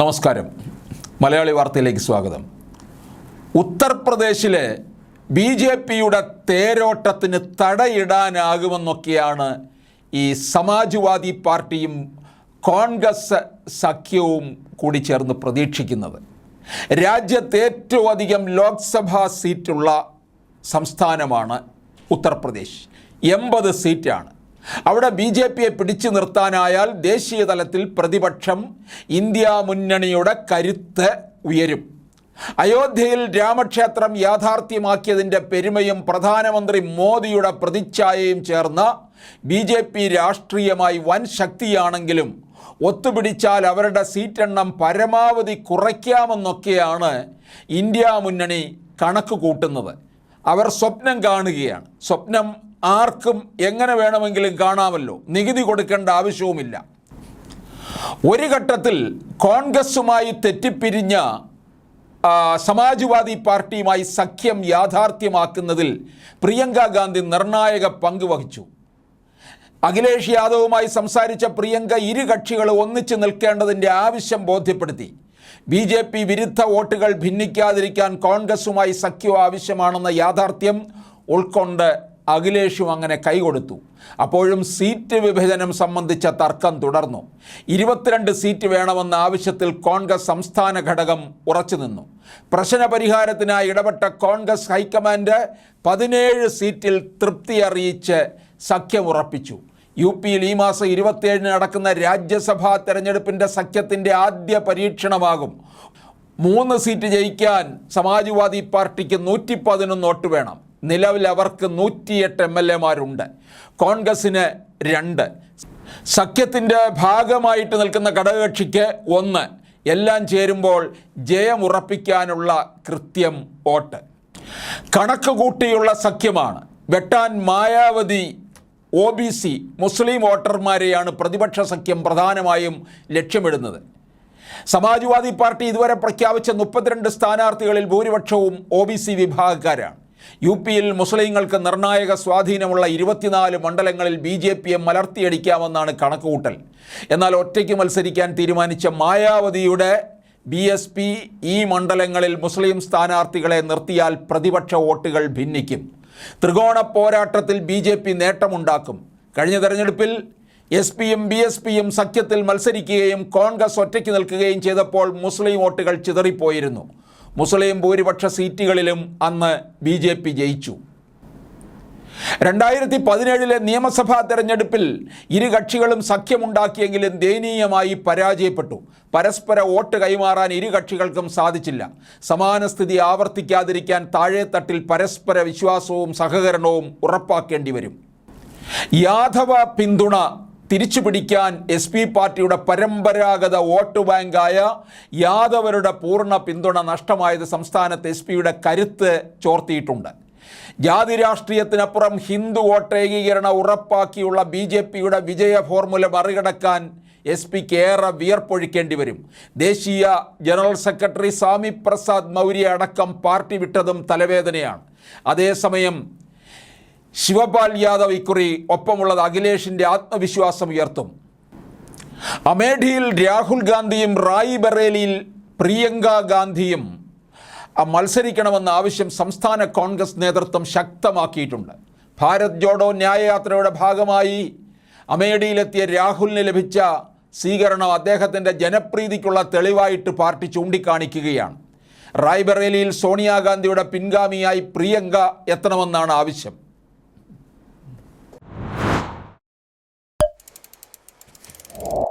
നമസ്കാരം. മലയാളി വാർത്തയിലേക്ക് സ്വാഗതം. ഉത്തർപ്രദേശിലെ ബി ജെ പിയുടെ തേരോട്ടത്തിന് തടയിടാനാകുമെന്നൊക്കെയാണ് ഈ സമാജ്വാദി പാർട്ടിയും കോൺഗ്രസ് സഖ്യവും കൂടി ചേർന്ന് പ്രതീക്ഷിക്കുന്നത്. രാജ്യത്ത് ഏറ്റവും അധികം ലോക്സഭാ സീറ്റുള്ള സംസ്ഥാനമാണ് ഉത്തർപ്രദേശ്. എൺപത് സീറ്റാണ്. അവിടെ ബി ജെ പിയെ പിടിച്ചു നിർത്താനായാൽ ദേശീയ തലത്തിൽ പ്രതിപക്ഷം ഇന്ത്യ മുന്നണിയുടെ കരുത്ത് ഉയരും. അയോധ്യയിൽ രാമക്ഷേത്രം യാഥാർത്ഥ്യമാക്കിയതിന്റെ പെരുമയും പ്രധാനമന്ത്രി മോദിയുടെ പ്രതിച്ഛായയും ചേർന്ന ബി ജെ പി രാഷ്ട്രീയമായി വൻ ശക്തിയാണെങ്കിലും ഒത്തുപിടിച്ചാൽ അവരുടെ സീറ്റെണ്ണം പരമാവധി കുറയ്ക്കാമെന്നൊക്കെയാണ് ഇന്ത്യ മുന്നണി കണക്ക് കൂട്ടുന്നത് അവർ സ്വപ്നം കാണുകയാണ്. സ്വപ്നം ആർക്കും എങ്ങനെ വേണമെങ്കിലും കാണാമല്ലോ. നികുതി കൊടുക്കേണ്ട ആവശ്യവുമില്ല. ഒരു ഘട്ടത്തിൽ കോൺഗ്രസുമായി തെറ്റിപ്പിരിഞ്ഞ സമാജ്വാദി പാർട്ടിയുമായി സഖ്യം യാഥാർത്ഥ്യമാക്കുന്നതിൽ പ്രിയങ്ക ഗാന്ധി നിർണായക പങ്ക് വഹിച്ചു. അഖിലേഷ് യാദവുമായി സംസാരിച്ച പ്രിയങ്ക ഇരു കക്ഷികൾ ഒന്നിച്ചു നിൽക്കേണ്ടതിന്റെ ആവശ്യം ബോധ്യപ്പെടുത്തി. ബി ജെ പി വിരുദ്ധ വോട്ടുകൾ ഭിന്നിക്കാതിരിക്കാൻ കോൺഗ്രസുമായി സഖ്യം ആവശ്യമാണെന്ന യാഥാർത്ഥ്യം ഉൾക്കൊണ്ട് അഖിലേഷും അങ്ങനെ കൈകൊടുത്തു അപ്പോഴും സീറ്റ് വിഭജനം സംബന്ധിച്ച തർക്കം തുടർന്നു. ഇരുപത്തിരണ്ട് സീറ്റ് വേണമെന്ന ആവശ്യത്തിൽ കോൺഗ്രസ് സംസ്ഥാന ഘടകം ഉറച്ചു നിന്നു. പ്രശ്ന പരിഹാരത്തിനായി ഇടപെട്ട കോൺഗ്രസ് ഹൈക്കമാൻഡ് പതിനേഴ് സീറ്റിൽ തൃപ്തി അറിയിച്ച് സഖ്യമുറപ്പിച്ചു യു പിയിൽ ഈ മാസം ഇരുപത്തിയേഴിന് നടക്കുന്ന രാജ്യസഭാ തെരഞ്ഞെടുപ്പിന്റെ സഖ്യത്തിന്റെ ആദ്യ പരീക്ഷണമാകും. മൂന്ന് സീറ്റ് ജയിക്കാൻ സമാജ്വാദി പാർട്ടിക്ക് നൂറ്റി പതിനൊന്ന് വോട്ട് വേണം. നിലവിൽ അവർക്ക് നൂറ്റിയെട്ട് എം എൽ എമാരുണ്ട്. കോൺഗ്രസിന് രണ്ട്. സഖ്യത്തിന്റെ ഭാഗമായിട്ട് നിൽക്കുന്ന ഘടകകക്ഷിക്ക് ഒന്ന്. എല്ലാം ചേരുമ്പോൾ ജയമുറപ്പിക്കാനുള്ള കൃത്യം വോട്ട്. കണക്ക് കൂട്ടിയുള്ള സഖ്യമാണ്. വെട്ടാൻ മായാവതി ഒ ബി സി മുസ്ലിം വോട്ടർമാരെയാണ് പ്രതിപക്ഷ സഖ്യം പ്രധാനമായും ലക്ഷ്യമിടുന്നത്. സമാജ്വാദി പാർട്ടി ഇതുവരെ പ്രഖ്യാപിച്ച മുപ്പത്തിരണ്ട് സ്ഥാനാർത്ഥികളിൽ ഭൂരിപക്ഷവും ഒ ബി സി വിഭാഗക്കാരാണ്. യു പിയിൽ മുസ്ലിങ്ങൾക്ക് നിർണായക സ്വാധീനമുള്ള ഇരുപത്തിനാല് മണ്ഡലങ്ങളിൽ ബി ജെ പിയെ മലർത്തിയടിക്കാമെന്നാണ് കണക്കുകൂട്ടൽ. എന്നാൽ ഒറ്റയ്ക്ക് മത്സരിക്കാൻ തീരുമാനിച്ച മായാവതിയുടെ ബി എസ് പി ഈ മണ്ഡലങ്ങളിൽ മുസ്ലിം സ്ഥാനാർത്ഥികളെ നിർത്തിയാൽ പ്രതിപക്ഷ വോട്ടുകൾ ഭിന്നിക്കും. ത്രികോണ പോരാട്ടത്തിൽ ബി ജെ പി നേട്ടമുണ്ടാക്കും. കഴിഞ്ഞ തെരഞ്ഞെടുപ്പിൽ എസ് പിയും ബി എസ് പിയും സഖ്യത്തിൽ മത്സരിക്കുകയും കോൺഗ്രസ് ഒറ്റയ്ക്ക് നിൽക്കുകയും ചെയ്തപ്പോൾ മുസ്ലിം വോട്ടുകൾ ചിതറിപ്പോയിരുന്നു. മുസ്ലിം ഭൂരിപക്ഷ സീറ്റുകളിലും അന്ന് ബി ജെ പി ജയിച്ചു. രണ്ടായിരത്തി പതിനേഴിലെ നിയമസഭാ തെരഞ്ഞെടുപ്പിൽ ഇരു കക്ഷികളും സഖ്യമുണ്ടാക്കിയെങ്കിലും ദയനീയമായി പരാജയപ്പെട്ടു. പരസ്പര വോട്ട് കൈമാറാൻ ഇരു കക്ഷികൾക്കും സാധിച്ചില്ല. സമാന സ്ഥിതി ആവർത്തിക്കാതിരിക്കാൻ താഴെത്തട്ടിൽ പരസ്പര വിശ്വാസവും സഹകരണവും ഉറപ്പാക്കേണ്ടി വരും. യാദവ പിന്തുണ തിരിച്ചുപിടിക്കാൻ എസ് പി പാർട്ടിയുടെ പരമ്പരാഗത വോട്ട് ബാങ്കായ യാദവരുടെ പൂർണ പിന്തുണ നഷ്ടമായത് സംസ്ഥാനത്ത് എസ് പിയുടെ കരുത്ത് ചോർത്തിയിട്ടുണ്ട്. ജാതി രാഷ്ട്രീയത്തിനപ്പുറം ഹിന്ദു വോട്ട് ഏകീകരണം ഉറപ്പാക്കിയുള്ള ബി ജെ പിയുടെ വിജയ ഫോർമുല മറികടക്കാൻ എസ് പിക്ക് ഏറെ വിയർപ്പൊഴിക്കേണ്ടി വരും. ദേശീയ ജനറൽ സെക്രട്ടറി സ്വാമി പ്രസാദ് മൗര്യ അടക്കം പാർട്ടി വിട്ടതും തലവേദനയാണ്. അതേസമയം ശിവപാൽ യാദവ് ഇക്കുറി ഒപ്പമുള്ളത് അഖിലേഷിന്റെ ആത്മവിശ്വാസം ഉയർത്തും. അമേഠിയിൽ രാഹുൽ ഗാന്ധിയും റായി ബറേലിയിൽ പ്രിയങ്ക ഗാന്ധിയും മത്സരിക്കണമെന്ന ആവശ്യം സംസ്ഥാന കോൺഗ്രസ് നേതൃത്വം ശക്തമാക്കിയിട്ടുണ്ട്. ഭാരത് ജോഡോ ന്യായയാത്രയുടെ ഭാഗമായി അമേഠിയിലെത്തിയ രാഹുലിന് ലഭിച്ച സ്വീകരണം അദ്ദേഹത്തിന്റെ ജനപ്രീതിക്കുള്ള തെളിവായിട്ട് പാർട്ടി ചൂണ്ടിക്കാണിക്കുകയാണ്. റായ്ബറേലിയിൽ സോണിയാഗാന്ധിയുടെ പിൻഗാമിയായി പ്രിയങ്ക എത്തണമെന്നാണ് ആവശ്യം. Oh.